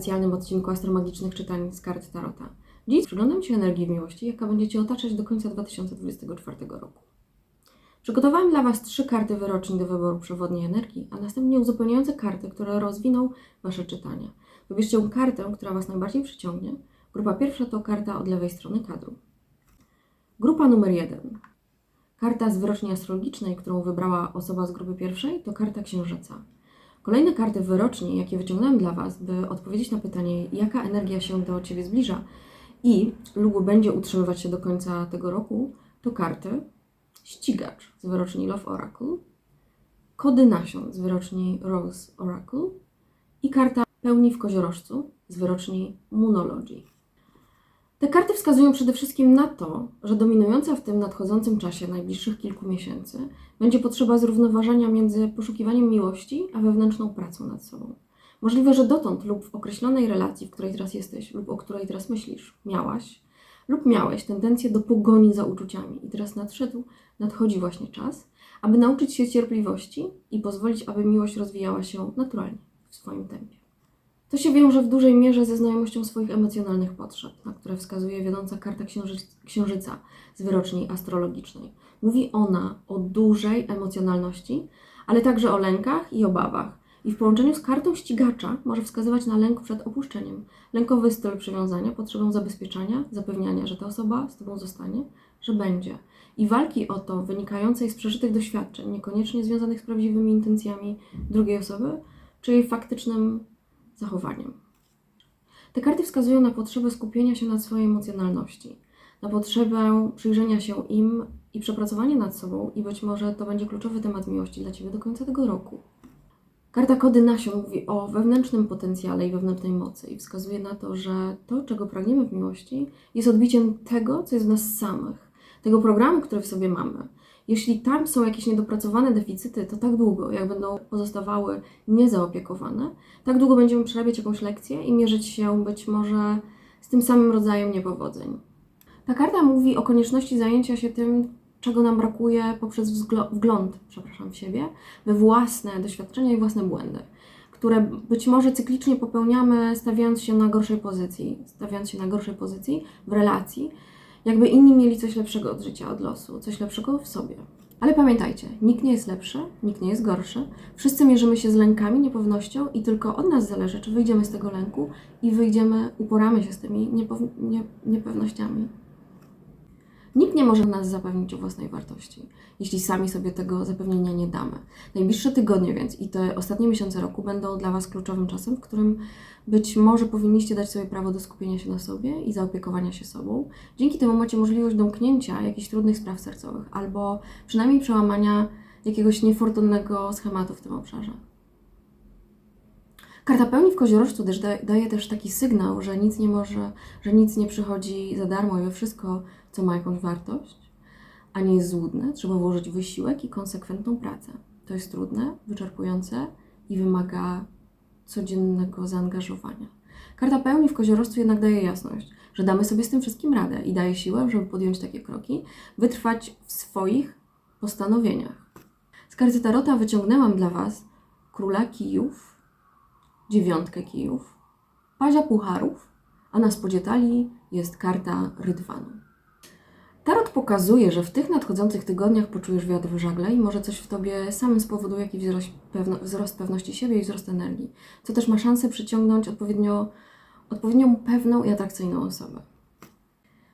Specjalnym odcinku astromagicznych czytań z kart Tarota. Dziś przyglądam się energii w miłości, jaka będziecie otaczać do końca 2024 roku. Przygotowałam dla Was trzy karty wyroczni do wyboru przewodniej energii, a następnie uzupełniające karty, które rozwiną Wasze czytania. Wybierzcie kartę, która Was najbardziej przyciągnie. Grupa pierwsza to karta od lewej strony kadru. Grupa numer jeden. Karta z wyroczni astrologicznej, którą wybrała osoba z grupy pierwszej, to karta księżyca. Kolejne karty wyroczni, jakie wyciągnąłem dla Was, by odpowiedzieć na pytanie, jaka energia się do Ciebie zbliża i lub będzie utrzymywać się do końca tego roku, to karty Ścigacz z wyroczni Love Oracle, Kody Nasion z wyroczni Rose Oracle i karta Pełni w koziorożcu z wyroczni Moonology. Te karty wskazują przede wszystkim na to, że dominująca w tym nadchodzącym czasie najbliższych kilku miesięcy będzie potrzeba zrównoważenia między poszukiwaniem miłości a wewnętrzną pracą nad sobą. Możliwe, że dotąd lub w określonej relacji, w której teraz jesteś lub o której teraz myślisz, miałaś lub miałeś tendencję do pogoni za uczuciami i teraz nadszedł, nadchodzi właśnie czas, aby nauczyć się cierpliwości i pozwolić, aby miłość rozwijała się naturalnie, w swoim tempie. To się wiąże w dużej mierze ze znajomością swoich emocjonalnych potrzeb, na które wskazuje wiodąca karta księży- księżyca z wyroczni astrologicznej. Mówi ona o dużej emocjonalności, ale także o lękach i obawach. I w połączeniu z kartą ścigacza może wskazywać na lęk przed opuszczeniem, lękowy styl przywiązania, potrzebę zabezpieczania, zapewniania, że ta osoba z Tobą zostanie, że będzie. I walki o to wynikającej z przeżytych doświadczeń, niekoniecznie związanych z prawdziwymi intencjami drugiej osoby, czy jej faktycznym zachowaniem. Te karty wskazują na potrzebę skupienia się na swojej emocjonalności, na potrzebę przyjrzenia się im i przepracowania nad sobą, i być może to będzie kluczowy temat miłości dla Ciebie do końca tego roku. Karta Kody Nasion mówi o wewnętrznym potencjale i wewnętrznej mocy i wskazuje na to, że to, czego pragniemy w miłości, jest odbiciem tego, co jest w nas samych, tego programu, który w sobie mamy. Jeśli tam są jakieś niedopracowane deficyty, to tak długo, jak będą pozostawały niezaopiekowane, tak długo będziemy przerabiać jakąś lekcję i mierzyć się być może z tym samym rodzajem niepowodzeń. Ta karta mówi o konieczności zajęcia się tym, czego nam brakuje poprzez wgląd przepraszam, w siebie, we własne doświadczenia i własne błędy, które być może cyklicznie popełniamy, stawiając się na gorszej pozycji, stawiając się na gorszej pozycji w relacji, jakby inni mieli coś lepszego od życia, od losu, coś lepszego w sobie. Ale pamiętajcie, nikt nie jest lepszy, nikt nie jest gorszy. Wszyscy mierzymy się z lękami, niepewnością i tylko od nas zależy, czy wyjdziemy z tego lęku i wyjdziemy, uporamy się z tymi nie, niepewnościami. Nikt nie może nas zapewnić o własnej wartości, jeśli sami sobie tego zapewnienia nie damy. Najbliższe tygodnie więc i te ostatnie miesiące roku będą dla Was kluczowym czasem, w którym być może powinniście dać sobie prawo do skupienia się na sobie i zaopiekowania się sobą. Dzięki temu macie możliwość domknięcia jakichś trudnych spraw sercowych albo przynajmniej przełamania jakiegoś niefortunnego schematu w tym obszarze. Karta pełni w koziorożcu też da, daje też taki sygnał, że nic nie może, że nic nie przychodzi za darmo i we wszystko, co ma jakąś wartość, a nie jest złudne, trzeba włożyć wysiłek i konsekwentną pracę. To jest trudne, wyczerpujące i wymaga codziennego zaangażowania. Karta pełni w koziorożcu jednak daje jasność, że damy sobie z tym wszystkim radę i daje siłę, żeby podjąć takie kroki, wytrwać w swoich postanowieniach. Z karty Tarota wyciągnęłam dla Was króla kijów, dziewiątkę kijów, pazia pucharów, a na spodzie talii jest karta rydwanu. Tarot pokazuje, że w tych nadchodzących tygodniach poczujesz wiatr w żagle i może coś w Tobie samym spowoduje jakiś wzrost, pewno, wzrost pewności siebie i wzrost energii, co też ma szansę przyciągnąć odpowiednio, odpowiednią pewną i atrakcyjną osobę.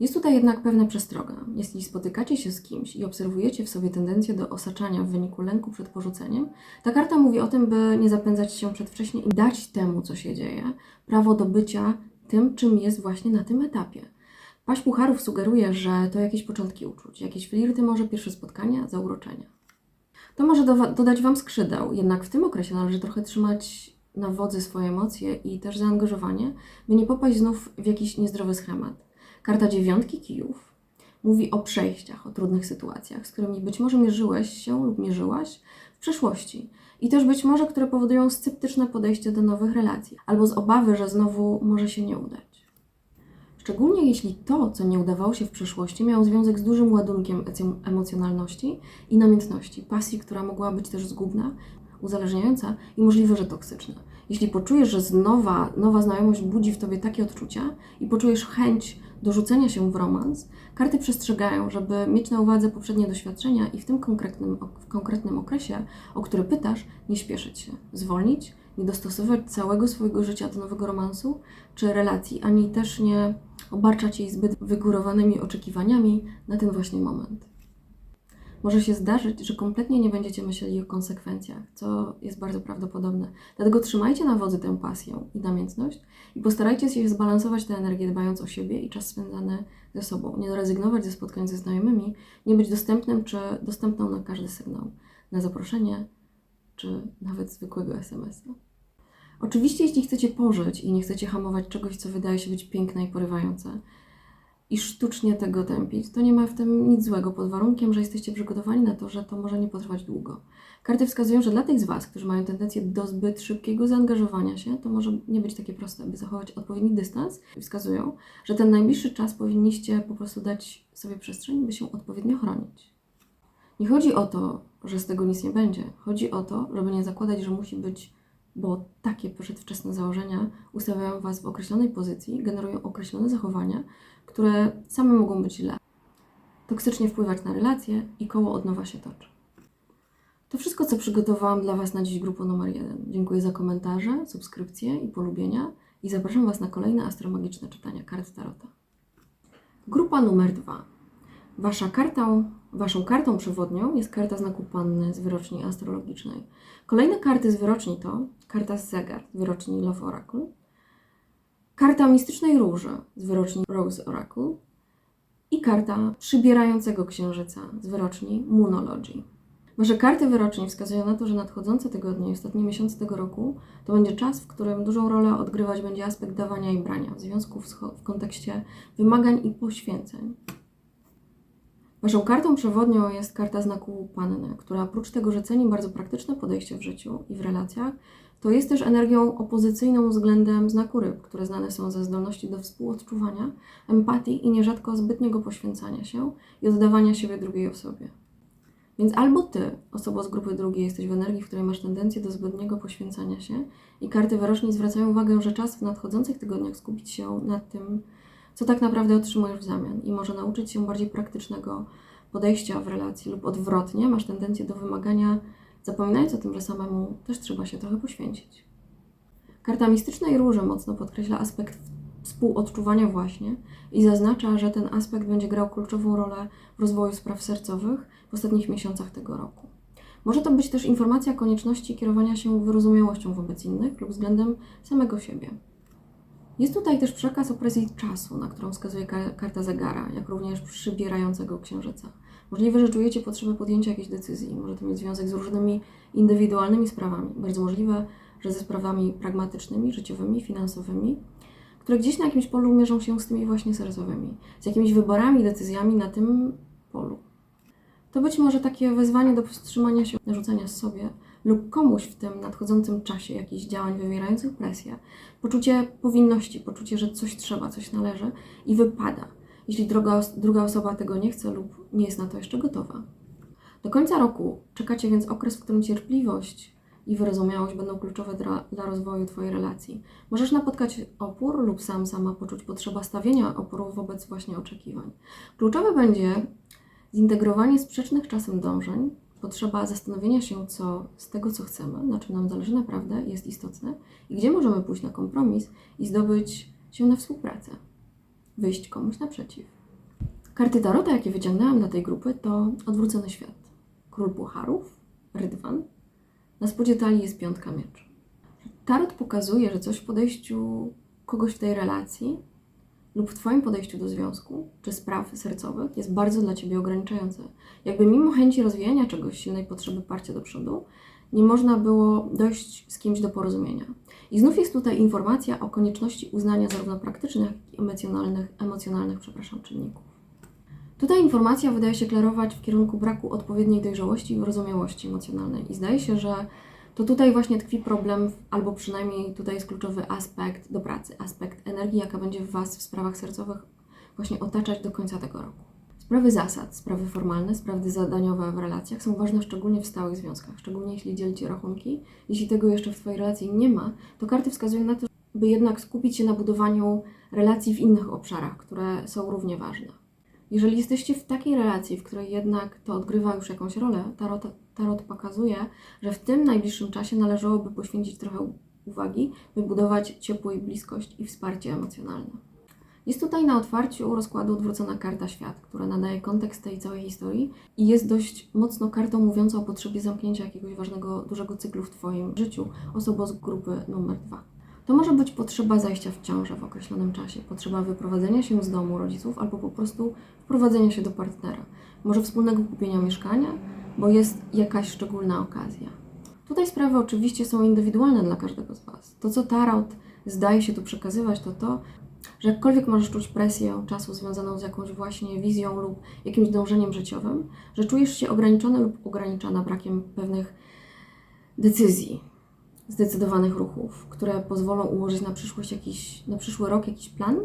Jest tutaj jednak pewna przestroga. Jeśli spotykacie się z kimś i obserwujecie w sobie tendencję do osaczania w wyniku lęku przed porzuceniem, ta karta mówi o tym, by nie zapędzać się przedwcześnie i dać temu, co się dzieje, prawo do bycia tym, czym jest właśnie na tym etapie. Paść Pucharów sugeruje, że to jakieś początki uczuć, jakieś flirty, może pierwsze spotkania, zauroczenia. To może dowa- dodać Wam skrzydeł, jednak w tym okresie należy trochę trzymać na wodzy swoje emocje i też zaangażowanie, by nie popaść znów w jakiś niezdrowy schemat. Karta dziewiątki kijów mówi o przejściach, o trudnych sytuacjach, z którymi być może mierzyłeś się lub mierzyłaś w przeszłości i też być może, które powodują sceptyczne podejście do nowych relacji albo z obawy, że znowu może się nie udać. Szczególnie jeśli to, co nie udawało się w przeszłości, miało związek z dużym ładunkiem emocjonalności i namiętności, pasji, która mogła być też zgubna, uzależniająca i możliwe, że toksyczna. Jeśli poczujesz, że nowa, nowa znajomość budzi w tobie takie odczucia i poczujesz chęć do rzucenia się w romans, karty przestrzegają, żeby mieć na uwadze poprzednie doświadczenia i w tym konkretnym, w konkretnym okresie, o który pytasz, nie śpieszyć się, zwolnić, nie dostosować całego swojego życia do nowego romansu czy relacji, ani też nie obarczać jej zbyt wygórowanymi oczekiwaniami na ten właśnie moment. Może się zdarzyć, że kompletnie nie będziecie myśleli o konsekwencjach, co jest bardzo prawdopodobne. Dlatego trzymajcie na wodzy tę pasję i namiętność i postarajcie się zbalansować tę energię, dbając o siebie i czas spędzany ze sobą. Nie rezygnować ze spotkań ze znajomymi, nie być dostępnym czy dostępną na każdy sygnał, na zaproszenie czy nawet zwykłego SMS-a. Oczywiście, jeśli chcecie pożyć i nie chcecie hamować czegoś, co wydaje się być piękne i porywające, i sztucznie tego tępić, to nie ma w tym nic złego, pod warunkiem, że jesteście przygotowani na to, że to może nie potrwać długo. Karty wskazują, że dla tych z Was, którzy mają tendencję do zbyt szybkiego zaangażowania się, to może nie być takie proste, by zachować odpowiedni dystans. Wskazują, że ten najbliższy czas powinniście po prostu dać sobie przestrzeń, by się odpowiednio chronić. Nie chodzi o to, że z tego nic nie będzie. Chodzi o to, żeby nie zakładać, że musi być, bo takie przedwczesne założenia ustawiają Was w określonej pozycji, generują określone zachowania, które same mogą być źle. Toksycznie wpływać na relacje i koło od nowa się toczy. To wszystko, co przygotowałam dla Was na dziś grupą numer jeden. Dziękuję za komentarze, subskrypcje i polubienia i zapraszam Was na kolejne astromagiczne czytania kart Tarota. Grupa numer dwa. Wasza kartą, waszą kartą przewodnią jest karta znaku Panny z wyroczni astrologicznej. Kolejne karty z wyroczni to karta z Zegar z wyroczni Love Oracle, karta mistycznej róży z wyroczni Rose Oracle i karta przybierającego księżyca z wyroczni Moonology. Wasze karty wyroczni wskazują na to, że nadchodzące tygodnie i ostatnie miesiące tego roku to będzie czas, w którym dużą rolę odgrywać będzie aspekt dawania i brania w związku w, w kontekście wymagań i poświęceń. Waszą kartą przewodnią jest karta znaku Panny, która oprócz tego, że ceni bardzo praktyczne podejście w życiu i w relacjach, to jest też energią opozycyjną względem znaku ryb, które znane są ze zdolności do współodczuwania, empatii i nierzadko zbytniego poświęcania się i oddawania siebie drugiej osobie. Więc albo ty, osoba z grupy drugiej, jesteś w energii, w której masz tendencję do zbędnego poświęcania się i karty wyroczni zwracają uwagę, że czas w nadchodzących tygodniach skupić się nad tym, co tak naprawdę otrzymujesz w zamian i może nauczyć się bardziej praktycznego podejścia w relacji lub odwrotnie, masz tendencję do wymagania, zapominając o tym, że samemu też trzeba się trochę poświęcić. Karta mistycznej róży mocno podkreśla aspekt współodczuwania właśnie i zaznacza, że ten aspekt będzie grał kluczową rolę w rozwoju spraw sercowych w ostatnich miesiącach tego roku. Może to być też informacja konieczności kierowania się wyrozumiałością wobec innych lub względem samego siebie. Jest tutaj też przekaz o presji czasu, na którą wskazuje karta zegara, jak również przybierającego księżyca. Możliwe, że czujecie potrzebę podjęcia jakiejś decyzji. Może to mieć związek z różnymi indywidualnymi sprawami. Bardzo możliwe, że ze sprawami pragmatycznymi, życiowymi, finansowymi, które gdzieś na jakimś polu mierzą się z tymi właśnie sercowymi, z jakimiś wyborami, decyzjami na tym polu. To być może takie wezwanie do powstrzymania się, narzucania sobie lub komuś w tym nadchodzącym czasie jakichś działań wywierających presję, poczucie powinności, poczucie, że coś trzeba, coś należy i wypada, jeśli druga, druga osoba tego nie chce lub nie jest na to jeszcze gotowa. Do końca roku czekacie więc okres, w którym cierpliwość i wyrozumiałość będą kluczowe dla, dla rozwoju Twojej relacji. Możesz napotkać opór lub sam sama poczuć potrzeba stawienia oporu wobec właśnie oczekiwań. Kluczowe będzie zintegrowanie sprzecznych czasem dążeń, potrzeba zastanowienia się, co z tego, co chcemy, na czym nam zależy naprawdę, jest istotne i gdzie możemy pójść na kompromis i zdobyć się na współpracę, wyjść komuś naprzeciw. Karty Tarota, jakie wyciągnęłam dla tej grupy, to odwrócony świat. Król Pucharów, Rydwan, na spodzie talii jest piątka mieczy. Tarot pokazuje, że coś w podejściu kogoś w tej relacji lub w Twoim podejściu do związku czy spraw sercowych jest bardzo dla Ciebie ograniczające. Jakby mimo chęci rozwijania czegoś, silnej potrzeby parcia do przodu, nie można było dojść z kimś do porozumienia. I znów jest tutaj informacja o konieczności uznania zarówno praktycznych, jak i emocjonalnych, emocjonalnych przepraszam, czynników. Tutaj informacja wydaje się klarować w kierunku braku odpowiedniej dojrzałości i wyrozumiałości emocjonalnej. I zdaje się, że to tutaj właśnie tkwi problem, albo przynajmniej tutaj jest kluczowy aspekt do pracy, aspekt energii, jaka będzie w Was w sprawach sercowych właśnie otaczać do końca tego roku. Sprawy zasad, sprawy formalne, sprawy zadaniowe w relacjach są ważne szczególnie w stałych związkach, szczególnie jeśli dzielicie rachunki. Jeśli tego jeszcze w Twojej relacji nie ma, to karty wskazują na to, by jednak skupić się na budowaniu relacji w innych obszarach, które są równie ważne. Jeżeli jesteście w takiej relacji, w której jednak to odgrywa już jakąś rolę, tarot, tarot pokazuje, że w tym najbliższym czasie należałoby poświęcić trochę uwagi, by budować ciepłość, bliskość i wsparcie emocjonalne. Jest tutaj na otwarciu rozkładu odwrócona karta świat, która nadaje kontekst tej całej historii i jest dość mocno kartą mówiącą o potrzebie zamknięcia jakiegoś ważnego, dużego cyklu w Twoim życiu, osobą z grupy numer dwa. To może być potrzeba zajścia w ciążę w określonym czasie, potrzeba wyprowadzenia się z domu rodziców albo po prostu wprowadzenia się do partnera. Może wspólnego kupienia mieszkania, bo jest jakaś szczególna okazja. Tutaj sprawy oczywiście są indywidualne dla każdego z Was. To, co Tarot zdaje się tu przekazywać, to to, że jakkolwiek możesz czuć presję czasu związaną z jakąś właśnie wizją lub jakimś dążeniem życiowym, że czujesz się ograniczony lub ograniczona brakiem pewnych decyzji, zdecydowanych ruchów, które pozwolą ułożyć na przyszłość jakiś, na przyszły rok jakiś plan,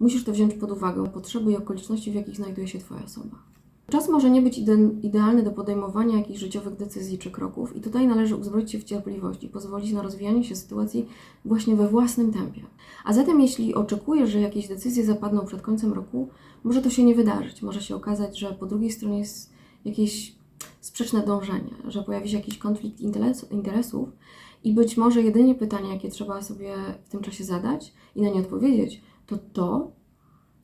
musisz to wziąć pod uwagę, potrzeby i okoliczności, w jakich znajduje się Twoja osoba. Czas może nie być ide- idealny do podejmowania jakichś życiowych decyzji czy kroków, i tutaj należy uzbroić się w cierpliwość i pozwolić na rozwijanie się sytuacji właśnie we własnym tempie. A zatem, jeśli oczekujesz, że jakieś decyzje zapadną przed końcem roku, może to się nie wydarzyć. Może się okazać, że po drugiej stronie jest jakieś sprzeczne dążenie, że pojawi się jakiś konflikt interes- interesów i być może jedynie pytanie, jakie trzeba sobie w tym czasie zadać i na nie odpowiedzieć, to to,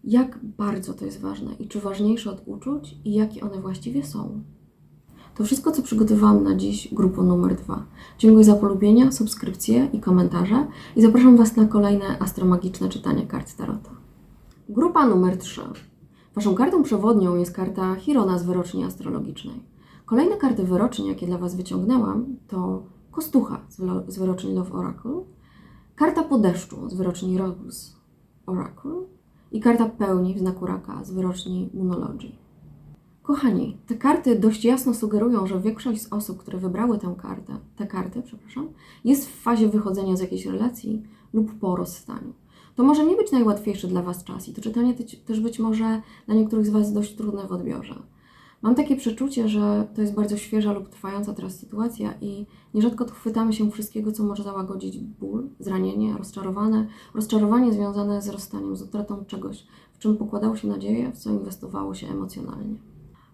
jak bardzo to jest ważne i czy ważniejsze od uczuć i jakie one właściwie są. To wszystko, co przygotowałam na dziś grupą numer dwa. Dziękuję za polubienia, subskrypcje i komentarze i zapraszam Was na kolejne astromagiczne czytanie kart Tarota. Grupa numer 3. Waszą kartą przewodnią jest karta Chirona z wyroczni astrologicznej. Kolejne karty wyroczni, jakie dla Was wyciągnęłam, to Kostucha z, wyroczni Love Oracle, karta po deszczu z wyroczni Rose Oracle i karta pełni w znaku raka z wyroczni Moonology. Kochani, te karty dość jasno sugerują, że większość z osób, które wybrały tę kartę, te karty, przepraszam, jest w fazie wychodzenia z jakiejś relacji lub po rozstaniu. To może nie być najłatwiejszy dla Was czas i to czytanie te- też być może dla niektórych z Was dość trudne w odbiorze. Mam takie przeczucie, że to jest bardzo świeża lub trwająca teraz sytuacja i nierzadko chwytamy się wszystkiego, co może załagodzić ból, zranienie, rozczarowane, rozczarowanie związane z rozstaniem, z utratą czegoś, w czym pokładało się nadzieję, w co inwestowało się emocjonalnie.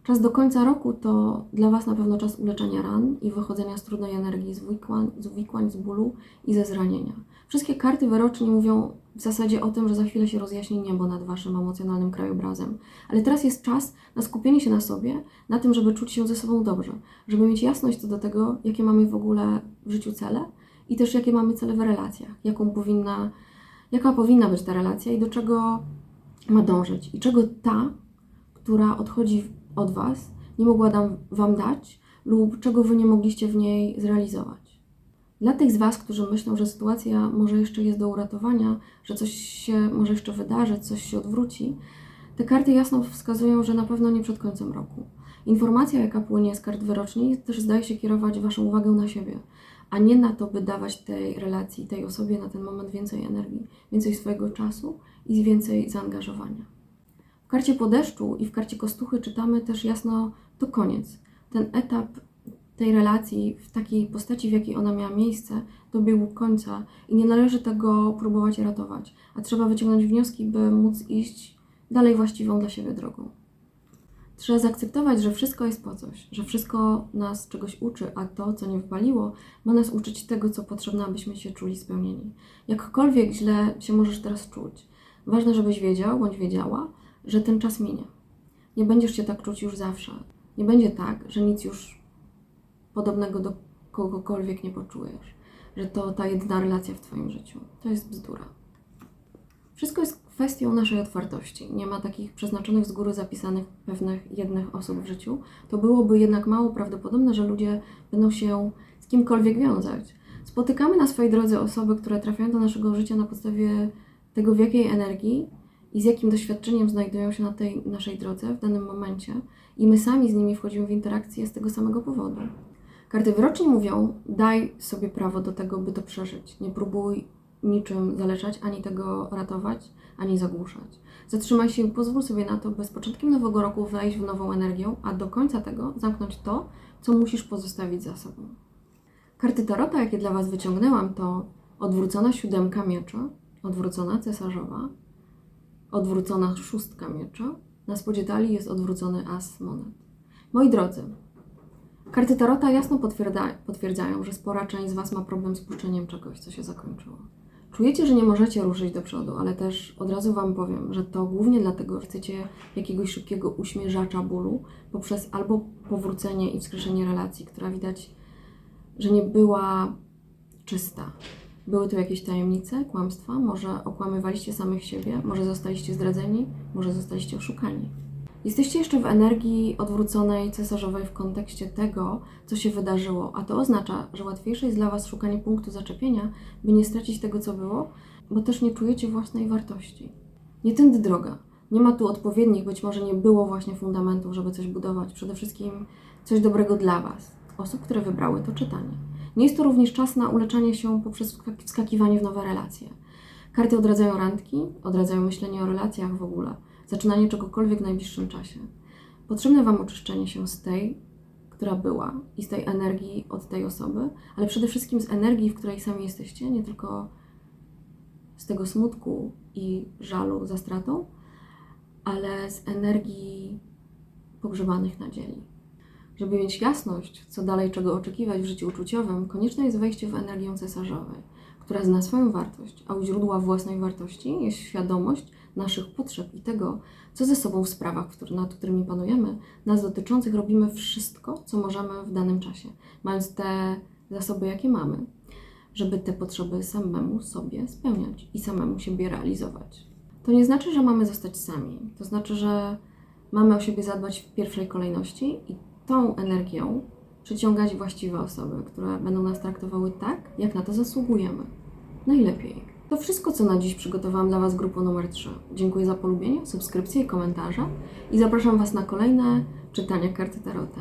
Czas do końca roku to dla Was na pewno czas uleczenia ran i wychodzenia z trudnej energii, z uwikłań, z, uwikłań, z bólu i ze zranienia. Wszystkie karty wyroczni mówią w zasadzie o tym, że za chwilę się rozjaśni niebo nad Waszym emocjonalnym krajobrazem. Ale teraz jest czas na skupienie się na sobie, na tym, żeby czuć się ze sobą dobrze, żeby mieć jasność co do tego, jakie mamy w ogóle w życiu cele i też jakie mamy cele w relacjach, jaką powinna, jaka powinna być ta relacja i do czego ma dążyć i czego ta, która odchodzi od Was, nie mogła Wam dać lub czego Wy nie mogliście w niej zrealizować. Dla tych z Was, którzy myślą, że sytuacja może jeszcze jest do uratowania, że coś się może jeszcze wydarzyć, coś się odwróci, te karty jasno wskazują, że na pewno nie przed końcem roku. Informacja, jaka płynie z kart wyroczni, też zdaje się kierować Waszą uwagę na siebie, a nie na to, by dawać tej relacji, tej osobie na ten moment więcej energii, więcej swojego czasu i więcej zaangażowania. W karcie po deszczu i w karcie kostuchy czytamy też jasno, to koniec. Ten etap tej relacji w takiej postaci, w jakiej ona miała miejsce, dobiegł końca i nie należy tego próbować ratować, a trzeba wyciągnąć wnioski, by móc iść dalej właściwą dla siebie drogą. Trzeba zaakceptować, że wszystko jest po coś, że wszystko nas czegoś uczy, a to, co nie wypaliło, ma nas uczyć tego, co potrzebne, abyśmy się czuli spełnieni. Jakkolwiek źle się możesz teraz czuć, ważne, żebyś wiedział bądź wiedziała, że ten czas minie. Nie będziesz się tak czuć już zawsze. Nie będzie tak, że nic już podobnego do kogokolwiek nie poczujesz, że to ta jedyna relacja w Twoim życiu. To jest bzdura. Wszystko jest kwestią naszej otwartości. Nie ma takich przeznaczonych z góry zapisanych pewnych jednych osób w życiu. To byłoby jednak mało prawdopodobne, że ludzie będą się z kimkolwiek wiązać. Spotykamy na swojej drodze osoby, które trafiają do naszego życia na podstawie tego, w jakiej energii i z jakim doświadczeniem znajdują się na tej naszej drodze w danym momencie, i my sami z nimi wchodzimy w interakcję z tego samego powodu. Karty wyroczni mówią: daj sobie prawo do tego, by to przeżyć. Nie próbuj niczym zaleczać, ani tego ratować, ani zagłuszać. Zatrzymaj się i pozwól sobie na to, by z początkiem nowego roku wejść w nową energię, a do końca tego zamknąć to, co musisz pozostawić za sobą. Karty Tarota, jakie dla Was wyciągnęłam, to odwrócona siódemka miecza, odwrócona cesarzowa, odwrócona szóstka miecza, na spodzie talii jest odwrócony as monet. Moi drodzy, karty Tarota jasno potwierdza, potwierdzają, że spora część z Was ma problem z puszczeniem czegoś, co się zakończyło. Czujecie, że nie możecie ruszyć do przodu, ale też od razu Wam powiem, że to głównie dlatego, że chcecie jakiegoś szybkiego uśmierzacza bólu poprzez albo powrócenie i wskrzeszenie relacji, która widać, że nie była czysta. Były tu jakieś tajemnice, kłamstwa, może okłamywaliście samych siebie, może zostaliście zdradzeni, może zostaliście oszukani. Jesteście jeszcze w energii odwróconej cesarzowej w kontekście tego, co się wydarzyło, a to oznacza, że łatwiejsze jest dla Was szukanie punktu zaczepienia, by nie stracić tego, co było, bo też nie czujecie własnej wartości. Nie tędy droga. Nie ma tu odpowiednich, być może nie było właśnie fundamentów, żeby coś budować. Przede wszystkim coś dobrego dla Was, osób, które wybrały to czytanie. Nie jest to również czas na uleczanie się poprzez wskak- wskakiwanie w nowe relacje. Karty odradzają randki, odradzają myślenie o relacjach w ogóle, zaczynanie czegokolwiek w najbliższym czasie. Potrzebne Wam oczyszczenie się z tej, która była i z tej energii od tej osoby, ale przede wszystkim z energii, w której sami jesteście, nie tylko z tego smutku i żalu za stratą, ale z energii pogrzebanych nadziei. Żeby mieć jasność, co dalej, czego oczekiwać w życiu uczuciowym, konieczne jest wejście w energię cesarzowej, która zna swoją wartość, a u źródła własnej wartości jest świadomość naszych potrzeb i tego, co ze sobą w sprawach, nad którymi panujemy, nas dotyczących robimy wszystko, co możemy w danym czasie, mając te zasoby, jakie mamy, żeby te potrzeby samemu sobie spełniać i samemu siebie realizować. To nie znaczy, że mamy zostać sami. To znaczy, że mamy o siebie zadbać w pierwszej kolejności i tą energią przyciągać właściwe osoby, które będą nas traktowały tak, jak na to zasługujemy. Najlepiej. To wszystko, co na dziś przygotowałam dla Was grupą numer 3. Dziękuję za polubienie, subskrypcję i komentarze i zapraszam Was na kolejne czytania karty Tarota.